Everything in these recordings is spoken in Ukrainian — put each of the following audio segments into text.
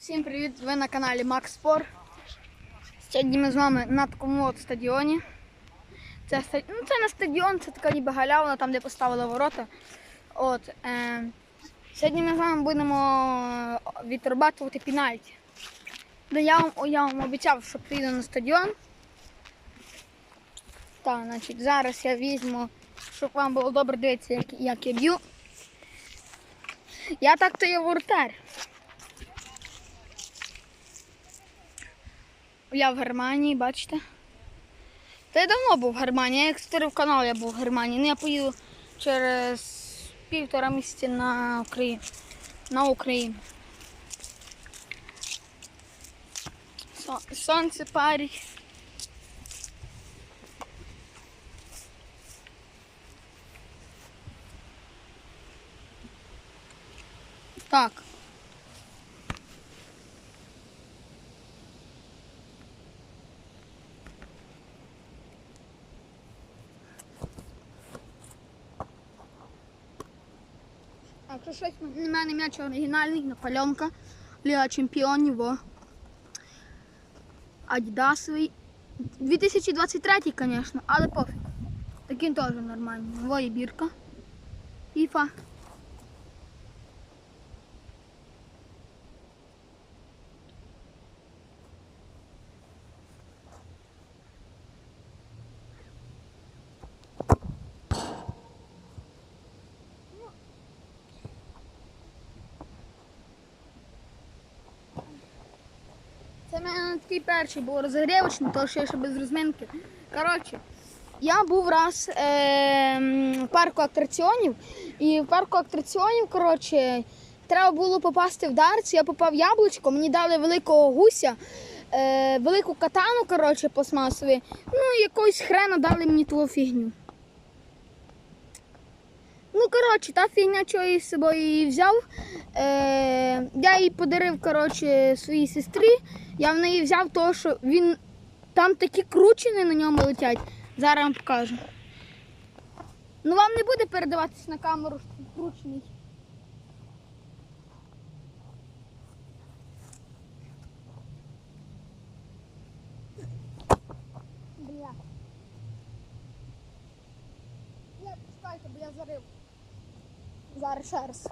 Всім привіт! Ви на каналі Макс. Сьогодні ми з вами на такому от стадіоні. Це, ну, це не стадіон, це така ніби галявина, там де поставили ворота. От, е, сьогодні ми з вами будемо е, відрабатувати пенальті. Ну, я, вам, я вам обіцяв, що прийду на стадіон. Так, значить, зараз я візьму, щоб вам було добре дивитися, як, як я б'ю. Я так то є воротар. Я в Германії, бачите? Та я давно був в Германії. Я як створив канал, я був в Германії. Ну я поїду через півтора місяці на Україну. На Україну. Сонце парить. Так. Якщо щось на мене м'яч оригінальний, Наполеонка, Ліга Чемпіонів. Адідасовий. 2023, звісно, але пофіг. Таким теж нормальний. Во бірка. Іфа. Це мене такий перший був розігрівочний, тому що я ще без розминки. Коротше, я був раз е, в парку атракціонів, і в парку атракціонів, коротше, треба було попасти в дартс. Я попав в яблучко, мені дали великого гуся, е, велику катану, коротше, пластмасові. Ну, якогось хрена дали мені ту фігню. Ну, коротше, та фігня, що я з собою її взяв. Е, я її подарив коротше, своїй сестрі. Я в неї взяв того, що він там такі кручені на ньому летять. Зараз вам покажу. Ну вам не буде передаватись на камеру, що кручений. Бля. Ні, чекайте, бо я зарив. Зараз ще раз.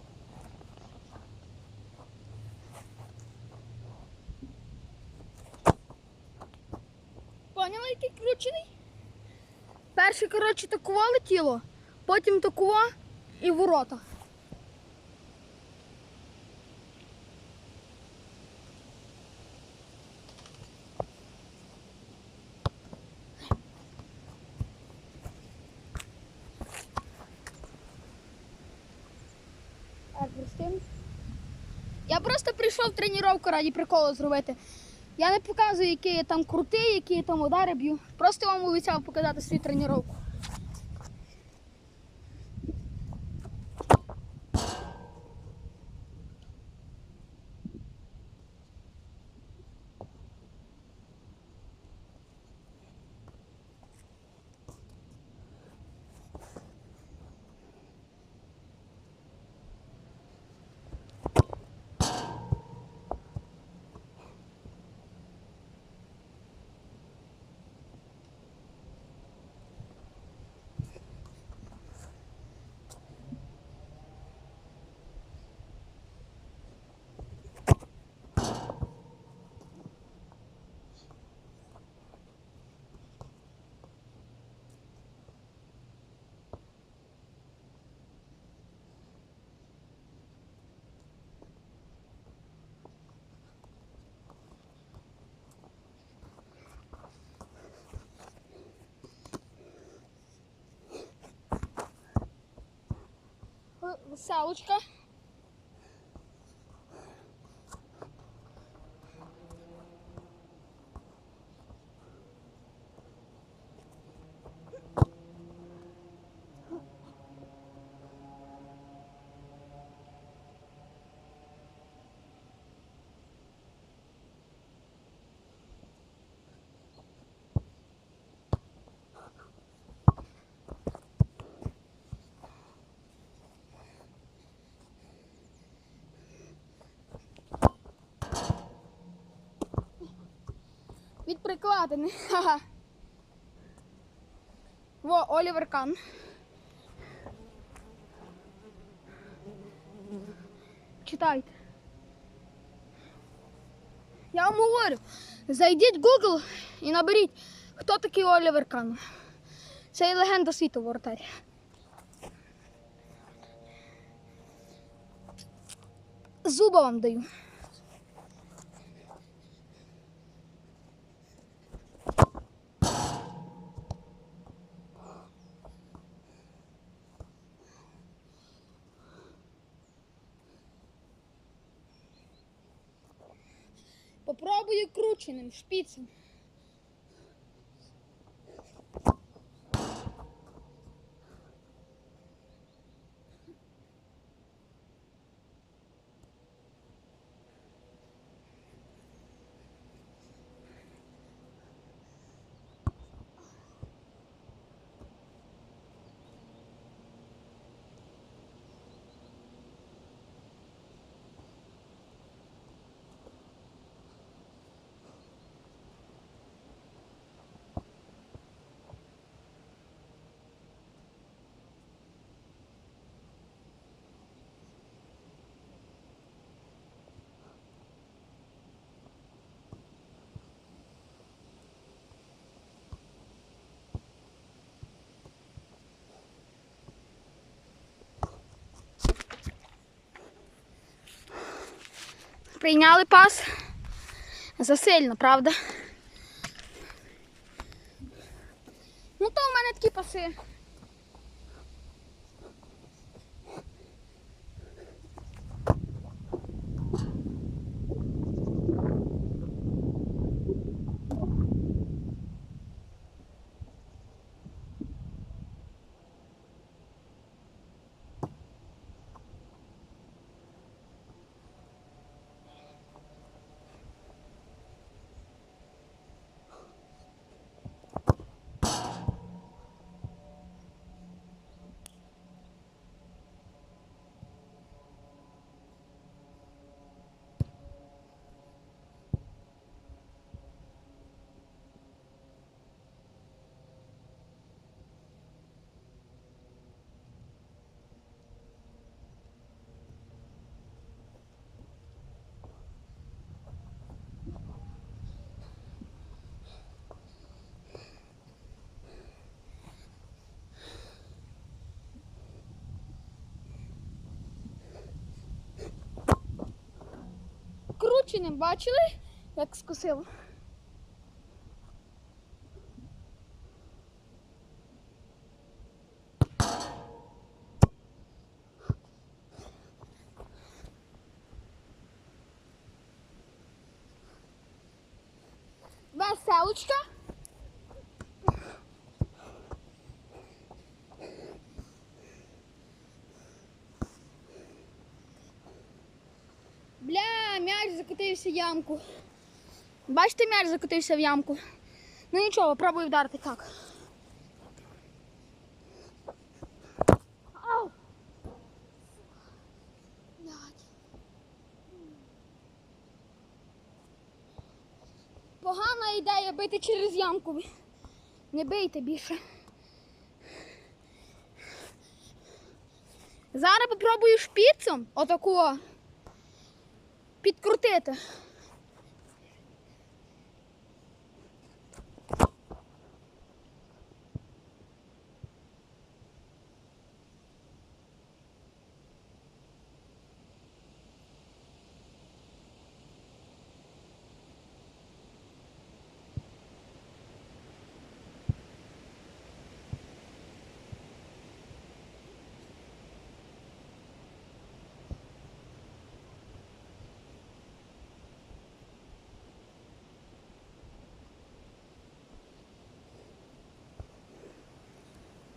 Поняли, який включений? Перше, коротше, такого летіло, потім такува і ворота. Так, простим. Я просто прийшов тренування раді приколу зробити. Я не показую, які я там крутий, які я там удари б'ю. Просто вам обіцяв показати свою тренування. салочка. Веселочка. прикладений. Во, Олівер Кан. Читайте. Я вам говорю, зайдіть в Google і наберіть, хто такий Олівер Кан. Це і легенда світу воротаря. Зуба вам даю. Попробую крученим шпицем. Прийняли пас. Засильно, правда? Ну, то в мене такі паси. Крученим бачили, як скосило? Веселочка. Бля, м'яч закотився в ямку. Бачите, м'яч закотився в ямку. Ну нічого, пробую вдарити так. Погана ідея бити через ямку. Не бийте більше. Зараз попробую шпицем отакого підкрутити.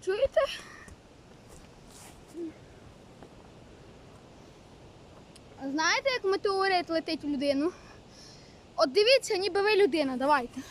Чуєте? Знаєте, як метеорит летить в людину? От дивіться, ніби ви людина, давайте.